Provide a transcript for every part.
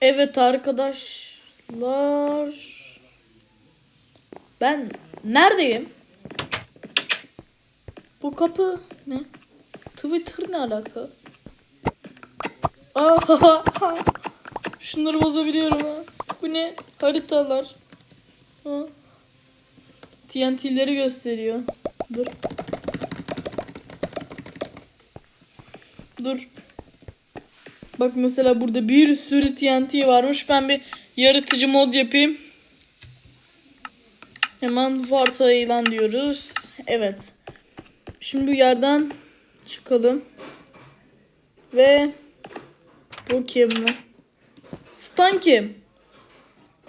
Evet arkadaşlar. Ben neredeyim? Bu kapı ne? Twitter ne alaka? Aa, şunları bozabiliyorum ha. Bu ne? Haritalar. Ha. TNT'leri gösteriyor. Dur. Dur. Bak mesela burada bir sürü TNT varmış. Ben bir yaratıcı mod yapayım. Hemen varsayılan diyoruz. Evet. Şimdi bu yerden çıkalım. Ve bu kim lan? Stan kim?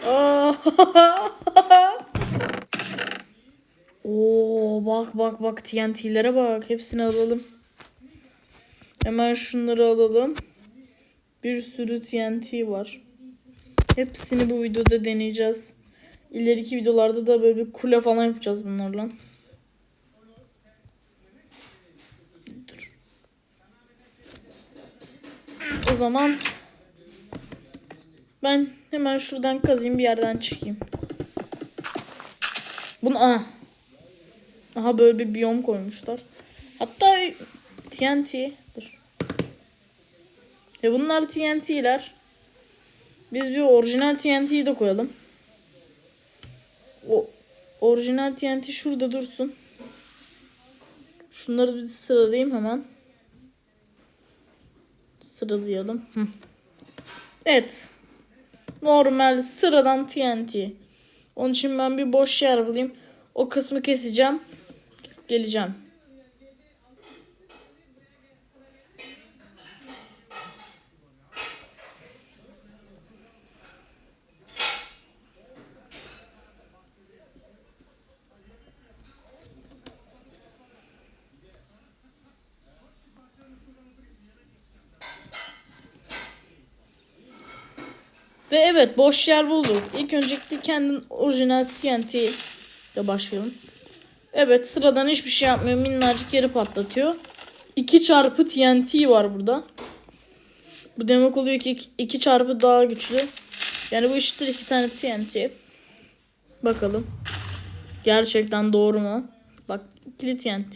Oo bak bak bak TNT'lere bak. Hepsini alalım. Hemen şunları alalım. Bir sürü TNT var. Hepsini bu videoda deneyeceğiz. İleriki videolarda da böyle bir kule falan yapacağız bunlarla. Dur. O zaman ben hemen şuradan kazayım bir yerden çıkayım. Bunu aha. Aha böyle bir biyom koymuşlar. Hatta TNT. E bunlar TNT'ler. Biz bir orijinal TNT'yi de koyalım. O orijinal TNT şurada dursun. Şunları bir sıralayayım hemen. Sıralayalım. Evet. Normal sıradan TNT. Onun için ben bir boş yer bulayım. O kısmı keseceğim. Geleceğim. Ve evet boş yer bulduk. İlk öncelikle kendin orijinal TNT ile başlayalım. Evet sıradan hiçbir şey yapmıyor. Minnacık yeri patlatıyor. 2 çarpı TNT var burada. Bu demek oluyor ki 2 çarpı daha güçlü. Yani bu eşittir 2 tane TNT. Bakalım. Gerçekten doğru mu? Bak ikili TNT.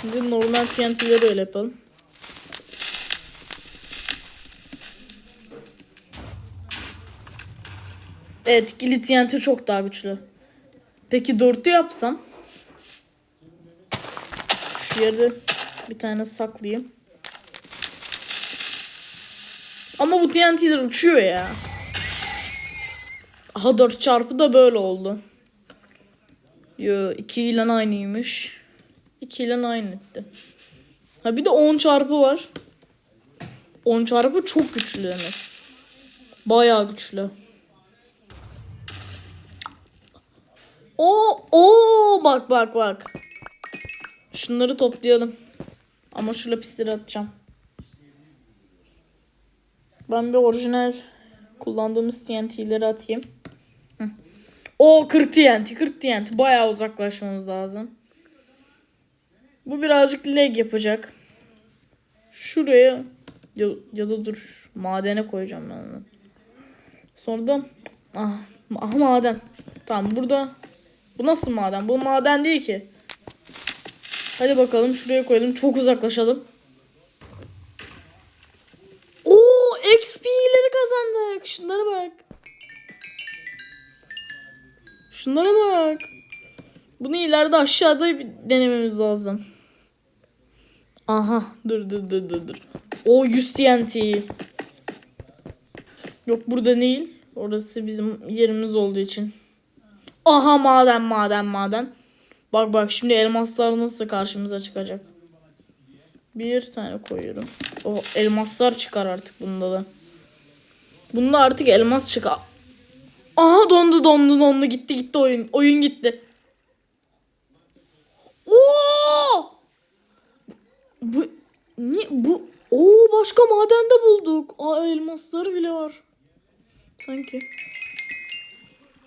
Şimdi normal TNT'leri öyle yapalım. Evet ikili TNT çok daha güçlü. Peki dörtlü yapsam? Şu yerde bir tane saklayayım. Ama bu TNT'ler uçuyor ya. Aha 4 çarpı da böyle oldu. Yo 2 ile aynıymış. 2 ile aynı etti. Ha bir de 10 çarpı var. 10 çarpı çok güçlü demek. Bayağı güçlü. O o bak bak bak. Şunları toplayalım. Ama şu lapisleri atacağım. Ben bir orijinal kullandığımız TNT'leri atayım. O 40 TNT, 40 TNT. Bayağı uzaklaşmamız lazım. Bu birazcık lag yapacak. Şuraya ya, ya da dur madene koyacağım ben onu. Sonra da ah, ah maden. Tamam burada bu nasıl maden? Bu maden değil ki. Hadi bakalım şuraya koyalım. Çok uzaklaşalım. Oo XP'leri kazandık. Şunlara bak. Şunlara bak. Bunu ileride aşağıda bir denememiz lazım. Aha dur dur dur dur dur. O 100 TNT. Yok burada değil. Orası bizim yerimiz olduğu için. Aha maden maden maden. Bak bak şimdi elmaslar nasıl karşımıza çıkacak. Bir tane koyuyorum. O elmaslar çıkar artık bunda da. Bunda artık elmas çıkar. Aha dondu dondu dondu gitti gitti oyun. Oyun gitti. Oo! Bu ni bu Oo başka maden de bulduk. Aa elmasları bile var. Sanki.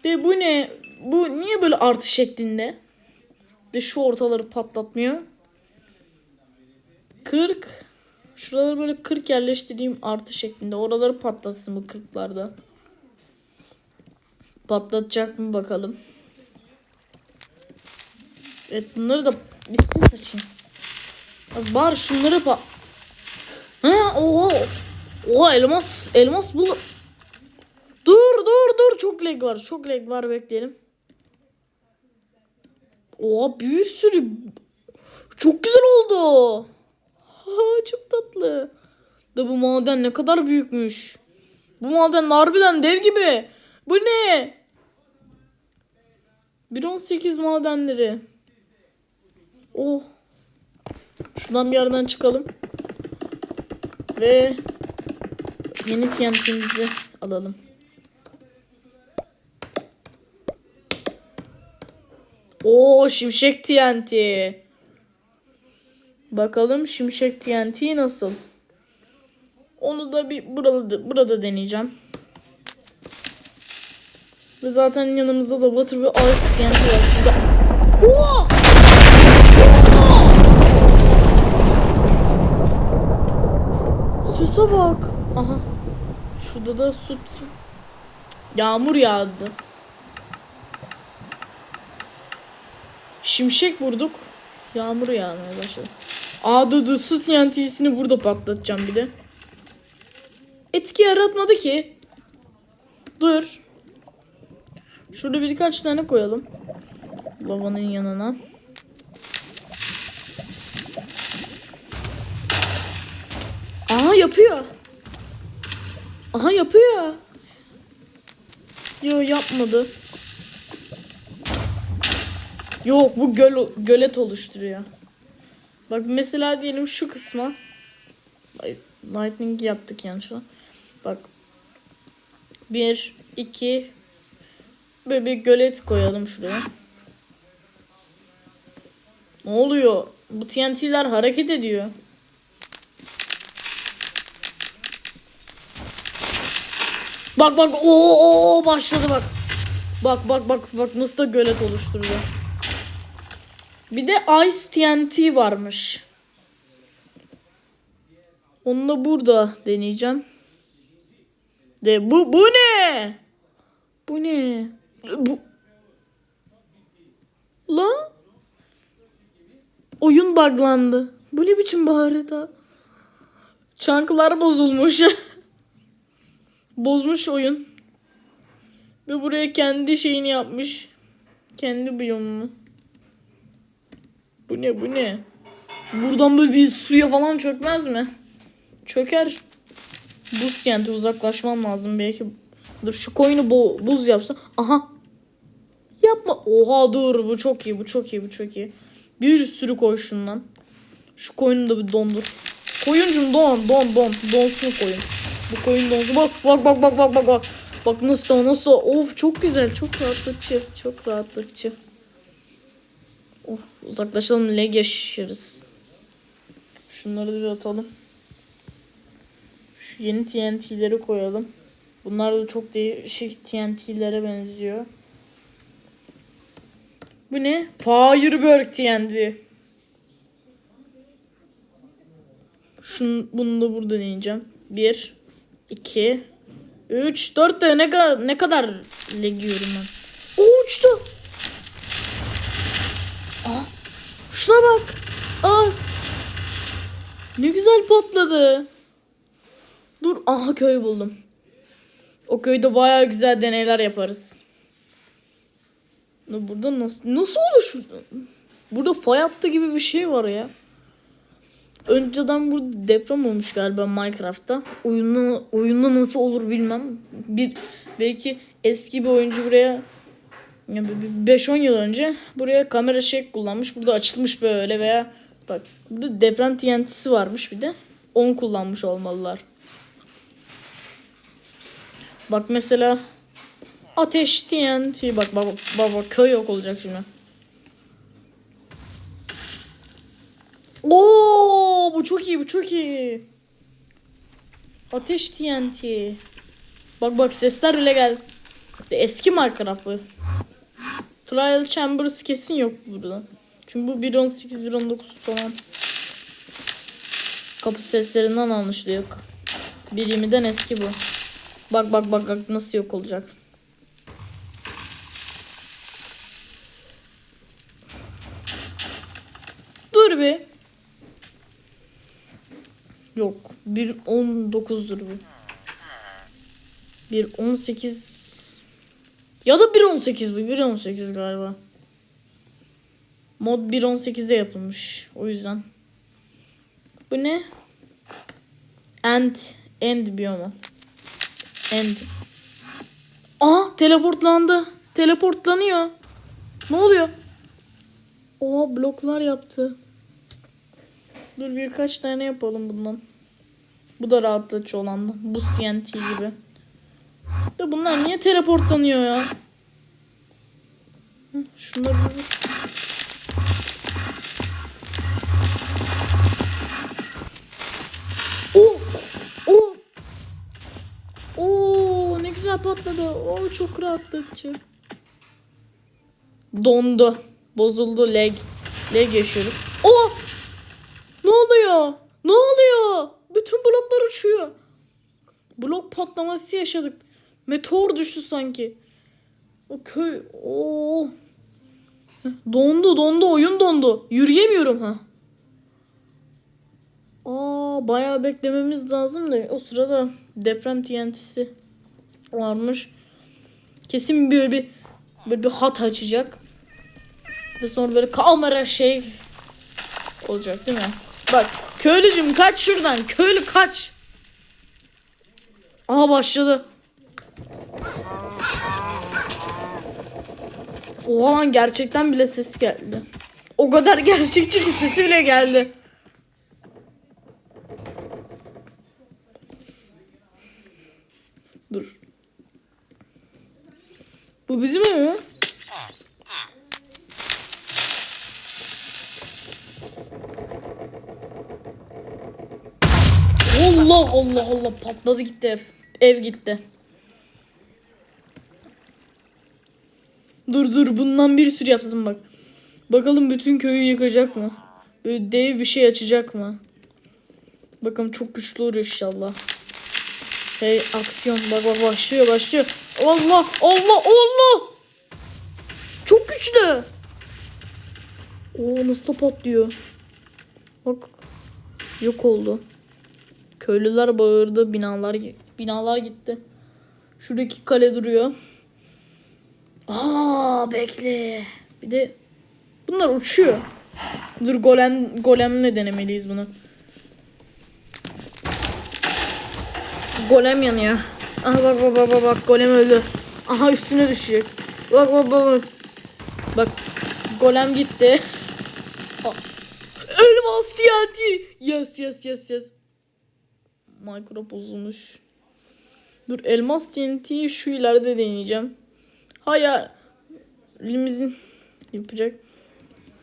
De bu ne? Bu niye böyle artı şeklinde? De şu ortaları patlatmıyor. 40 Şuraları böyle 40 yerleştireyim artı şeklinde. Oraları patlatsın bu 40'larda. Patlatacak mı bakalım. Evet bunları da açayım. Az bari şunları pa... Ha oha. Oha elmas elmas bul. Çok lag var. Çok lag var bekleyelim. Oha bir sürü. Çok güzel oldu. Ha, çok tatlı. Da bu maden ne kadar büyükmüş. Bu maden harbiden dev gibi. Bu ne? 1.18 madenleri. Oh. Şuradan bir yerden çıkalım. Ve yeni TNT'mizi alalım. Oo şimşek TNT. Bakalım şimşek TNT nasıl? Onu da bir burada burada deneyeceğim. Ve zaten yanımızda da Water ve Ice TNT var şurada. Oo! Sese bak. Aha. Şurada da su. Yağmur yağdı. Şimşek vurduk. Yağmur yağmaya başladı. Aa dur su TNT'sini burada patlatacağım bir de. Etki yaratmadı ki. Dur. Şurada birkaç tane koyalım. Lavanın yanına. Aha yapıyor. Aha yapıyor. Yo yapmadı. Yok bu göl gölet oluşturuyor. Bak mesela diyelim şu kısma. Lightning yaptık yani şu an. Bak. Bir, iki, böyle bir gölet koyalım şuraya. Ne oluyor? Bu TNT'ler hareket ediyor. Bak bak o o başladı bak. Bak bak bak bak nasıl da gölet oluşturuyor. Bir de Ice TNT varmış. Onu da burada deneyeceğim. De bu bu ne? Bu ne? Bu Lan? Oyun buglandı. Bu ne biçim harita? Çanklar bozulmuş. Bozmuş oyun. Ve buraya kendi şeyini yapmış. Kendi biyomunu. Bu ne bu ne? Buradan böyle bir suya falan çökmez mi? Çöker. Buz yani uzaklaşmam lazım belki. Dur şu koyunu bo- buz yapsa. Aha. Yapma. Oha dur bu çok iyi bu çok iyi bu çok iyi. Bir sürü koy şundan. Şu koyunu da bir dondur. Koyuncum don don don. Donsun koyun. Bu koyun donsun. Bak bak bak bak bak bak. Bak nasıl nasıl. Of çok güzel çok rahatlatıcı. Çok rahatlatıcı. Of uzaklaşalım leg yaşarız. Şunları bir atalım. Şu yeni TNT'leri koyalım. Bunlar da çok değişik TNT'lere benziyor. Bu ne? Firebird TNT. Şunu, bunu da burada deneyeceğim. 1 2 3 4 de ne kadar ne kadar leg yiyorum ben. O uçtu. Aa, şuna bak. Aa. Ne güzel patladı. Dur aha köy buldum. O köyde baya güzel deneyler yaparız. Burada nasıl nasıl oluşurdu? Burada fay hattı gibi bir şey var ya. Önceden burada deprem olmuş galiba Minecraft'ta. Oyunda, oyunda nasıl olur bilmem. Bir belki eski bir oyuncu buraya 5-10 yıl önce buraya kamera şey kullanmış. Burada açılmış böyle veya bak burada deprem TNT'si varmış bir de. Onu kullanmış olmalılar. Bak mesela ateş TNT bak baba baba köy yok olacak şimdi. Oo bu çok iyi bu çok iyi. Ateş TNT. Bak bak sesler bile geldi. Eski Minecraft bu. Trial Chambers kesin yok burada. Çünkü bu 1.18 1.19 falan. Kapı seslerinden anlaşılıyor. 1.20'den eski bu. Bak bak bak bak nasıl yok olacak. Dur bir. Yok. 1.19'dur bu. 1.18 ya da 1.18 bu. 1.18 galiba. Mod 1.18'de yapılmış. O yüzden. Bu ne? End. End biyomu. End. Aa teleportlandı. Teleportlanıyor. Ne oluyor? Oha bloklar yaptı. Dur birkaç tane yapalım bundan. Bu da rahatlatıcı olan. Boost TNT gibi. Da bunlar niye teleportlanıyor ya? Şunları bir- Oh! Oh! Oo ne güzel patladı. Oo çok rahatlatıcı. Dondu. Bozuldu lag. Lag yaşıyoruz. Oh! Ne oluyor? Ne oluyor? Bütün bloklar uçuyor. Blok patlaması yaşadık. Meteor düştü sanki. O köy. Oo. Dondu dondu oyun dondu. Yürüyemiyorum ha. Aa bayağı beklememiz lazım da o sırada deprem TNT'si varmış. Kesin böyle bir böyle bir hat açacak. Ve sonra böyle kamera şey olacak değil mi? Bak köylücüm kaç şuradan. Köylü kaç. Aha başladı. Oha gerçekten bile ses geldi. O kadar gerçekçi ki sesi bile geldi. Dur. Bu bizim mi? Allah Allah Allah patladı gitti ev. Ev gitti. Dur dur bundan bir sürü yapsın bak. Bakalım bütün köyü yıkacak mı? Böyle dev bir şey açacak mı? Bakalım çok güçlü olur inşallah. Hey aksiyon bak bak başlıyor başlıyor. Allah Allah Allah. Çok güçlü. Oo nasıl patlıyor. Bak yok oldu. Köylüler bağırdı binalar binalar gitti. Şuradaki kale duruyor. Aa bekle. Bir de bunlar uçuyor. Dur golem golemle denemeliyiz bunu. Golem yanıyor. Aha bak bak bak bak, bak golem öldü. Aha üstüne düşecek. Bak bak bak bak. Bak golem gitti. Elmas TNT. Yes yes yes yes. Minecraft bozulmuş. Dur elmas TNT'yi şu ileride deneyeceğim. Hayır. Limizin yapacak.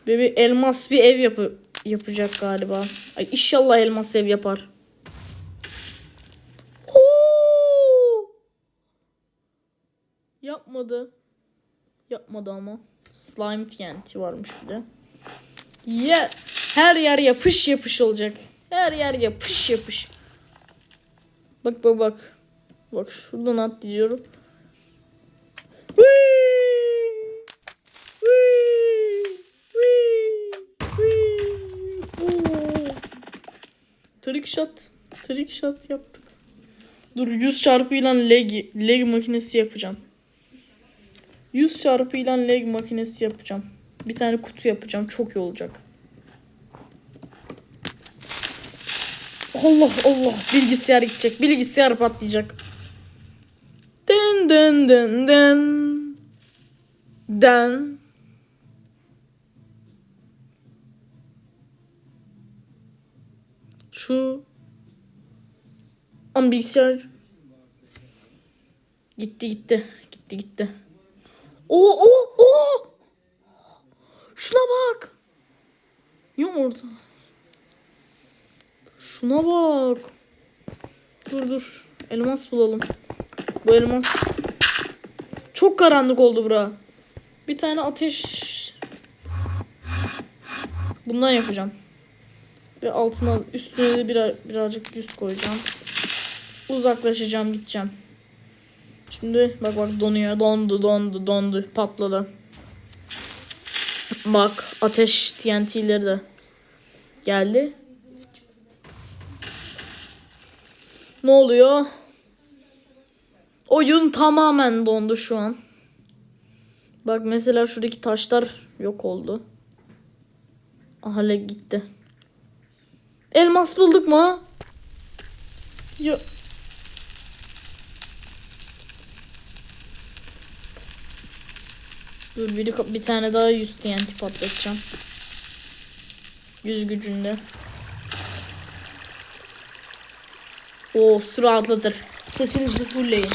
Ve bir elmas bir ev yapı yapacak galiba. Ay inşallah elmas ev yapar. Oo! Yapmadı. Yapmadı ama. Slime TNT varmış bir de. Ya her yer yapış yapış olacak. Her yer yapış yapış. Bak bak bak. Bak şuradan atlıyorum. Trick shot. Trick shot yaptık. Dur 100 çarpıyla leg, leg makinesi yapacağım. 100 çarpıyla leg makinesi yapacağım. Bir tane kutu yapacağım. Çok iyi olacak. Allah Allah. Bilgisayar gidecek. Bilgisayar patlayacak. Den den den den. Den. Şu Ama bilgisayar gitti gitti gitti gitti. O o o Şuna bak. Yok orada. Şuna bak. Dur dur. Elmas bulalım. Bu elmas çok karanlık oldu bura. Bir tane ateş bundan yapacağım. Ve altına üstüne de biraz, birazcık yüz koyacağım. Uzaklaşacağım gideceğim. Şimdi bak bak donuyor. Dondu dondu dondu patladı. Bak ateş TNT'leri de geldi. Ne oluyor? Oyun tamamen dondu şu an. Bak mesela şuradaki taşlar yok oldu. Hale gitti. Elmas bulduk mu? Yok. Dur bir, bir tane daha 100 TNT patlatacağım. 100 gücünde. O süre atlatır. Sesinizi fullleyin.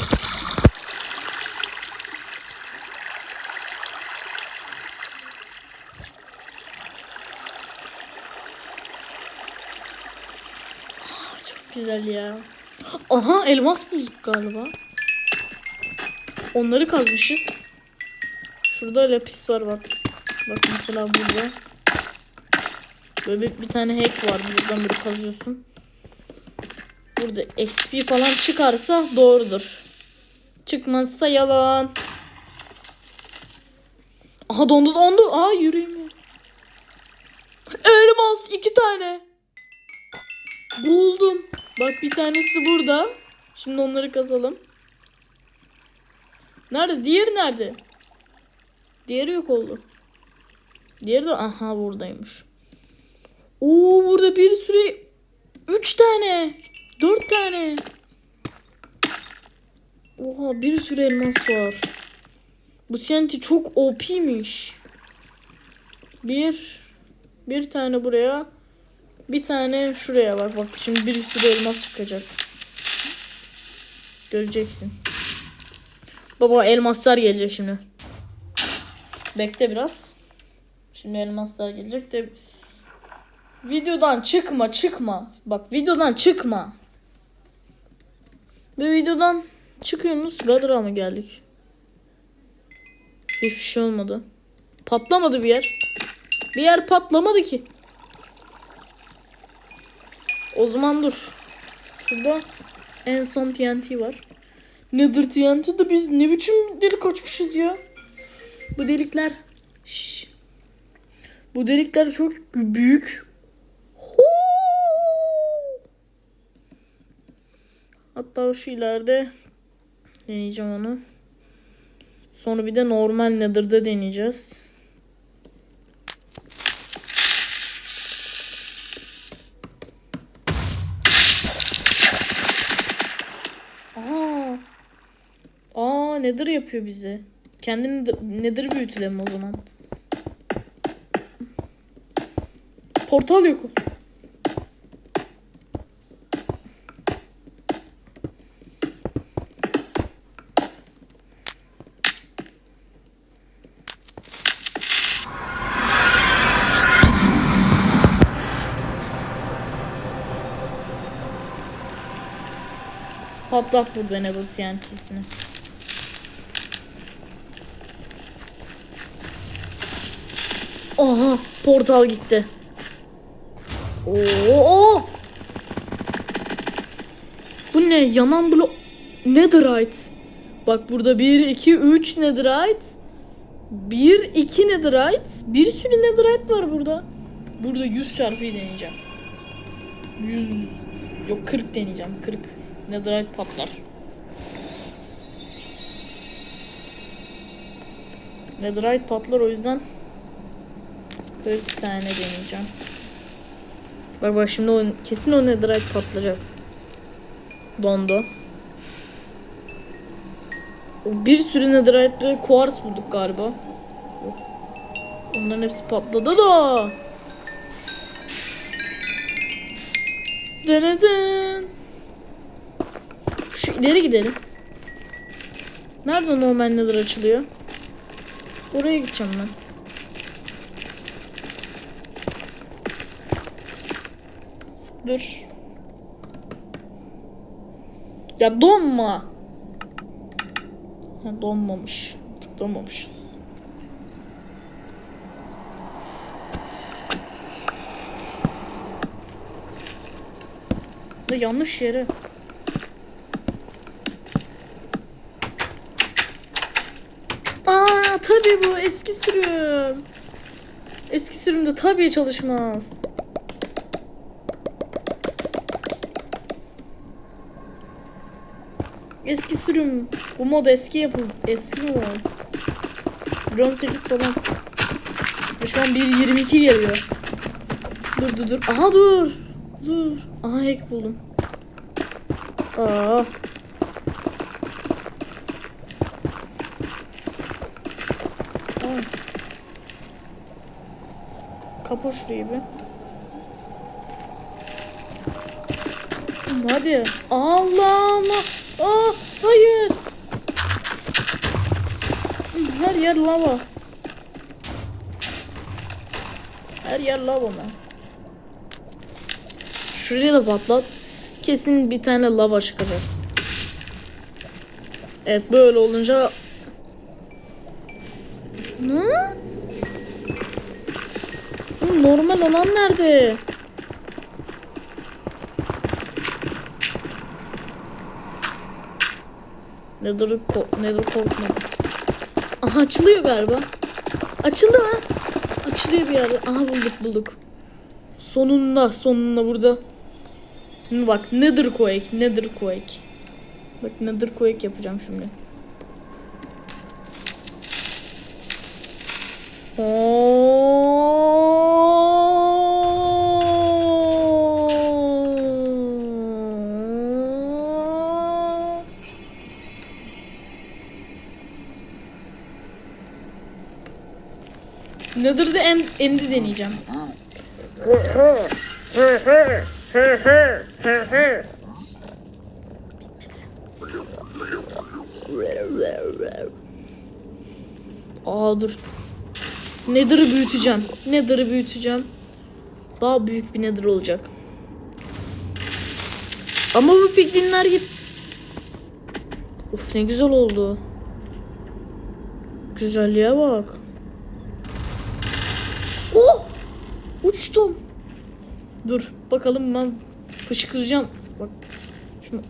Ah, Çok güzel ya. Aha elmas bulduk galiba. Onları kazmışız. Şurada lapis var bak. Bak mesela burada. Böyle bir, bir tane hack var. Buradan böyle kazıyorsun. Burada XP falan çıkarsa doğrudur. Çıkmazsa yalan. Aha dondu dondu. Aa yürüyemiyorum. Elmas iki tane. Buldum. Bak bir tanesi burada. Şimdi onları kazalım. Nerede? Diğeri nerede? Diğeri yok oldu. Diğeri de aha buradaymış. Oo burada bir sürü 3 tane. 4 tane. Oha bir sürü elmas var. Bu TNT çok OP'miş. Bir bir tane buraya bir tane şuraya bak bak şimdi bir sürü elmas çıkacak. Göreceksin. Baba elmaslar gelecek şimdi. Bekle biraz. Şimdi elmaslar gelecek de videodan çıkma çıkma. Bak videodan çıkma. Ve videodan çıkıyoruz. Bedra mı geldik? Hiçbir şey olmadı. Patlamadı bir yer. Bir yer patlamadı ki. O zaman dur. Şurada en son TNT var. Nedir TNT de biz ne biçim delik açmışız ya. Bu delikler. Şşş. Bu delikler çok büyük. Huu! Hatta şu ileride deneyeceğim onu. Sonra bir de normal Nether'da deneyeceğiz. Aa. Nether yapıyor bizi. Kendini de- Nether büyütelim o zaman. Portal yok. Patlat burada Nether TNT'sini. Aha portal gitti. Oo! Bu ne? Yanan blok Netherite. Bak burada 1 2 3 Netherite. 1 2 Netherite. Bir sürü Netherite var burada. Burada 100 çarpıyı deneyeceğim. 100 yok 40 deneyeceğim. 40 Netherite patlar. Netherite patlar o yüzden 40 tane deneyeceğim. Bak bak şimdi o, kesin o netherite patlayacak. Dondu. Bir sürü netherite ve quartz bulduk galiba. Onların hepsi patladı da. Denedin. Şu ileri gidelim. Nerede normal nether açılıyor? Oraya gideceğim ben. Dur. Ya donma. Ha, donmamış. Tıklamamışız. Da yanlış yere. Aa tabii bu eski sürüm. Eski sürümde tabii çalışmaz. Eski sürüm. Bu mod eski yapıldı. Eski mod. 1.18 falan. Ve şu an 1.22 geliyor. Dur dur dur. Aha dur. Dur. Aha hack buldum. Aa. Kapa şurayı bir. Hadi. Allah Allah. Aa, hayır. Her yer lava. Her yer lava mı? Şurayı da patlat. Kesin bir tane lava çıkacak. Evet böyle olunca ne? Normal olan nerede? Nedir, ko nedir korkma. Aha açılıyor galiba. Açıldı mı? Açılıyor bir yerde. Aha bulduk bulduk. Sonunda sonunda burada. Bak Nether Quake, Nether Quake. Bak Nether Quake yapacağım şimdi. Oo. Nether'da en endi deneyeceğim. Aa dur. Nether'ı büyüteceğim. Nether'ı büyüteceğim. Daha büyük bir Nether olacak. Ama bu piklinler git. Uf ne güzel oldu. Güzelliğe bak. Oh! Uçtum. Dur bakalım ben fışkıracağım. Bak. Şunu.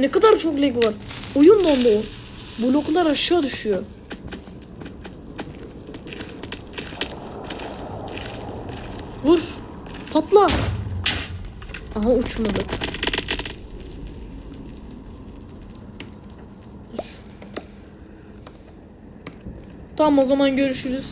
Ne kadar çok lag var. Oyun dondu o. Bloklar aşağı düşüyor. Vur. Patla. Aha uçmadı. Tamam o zaman görüşürüz.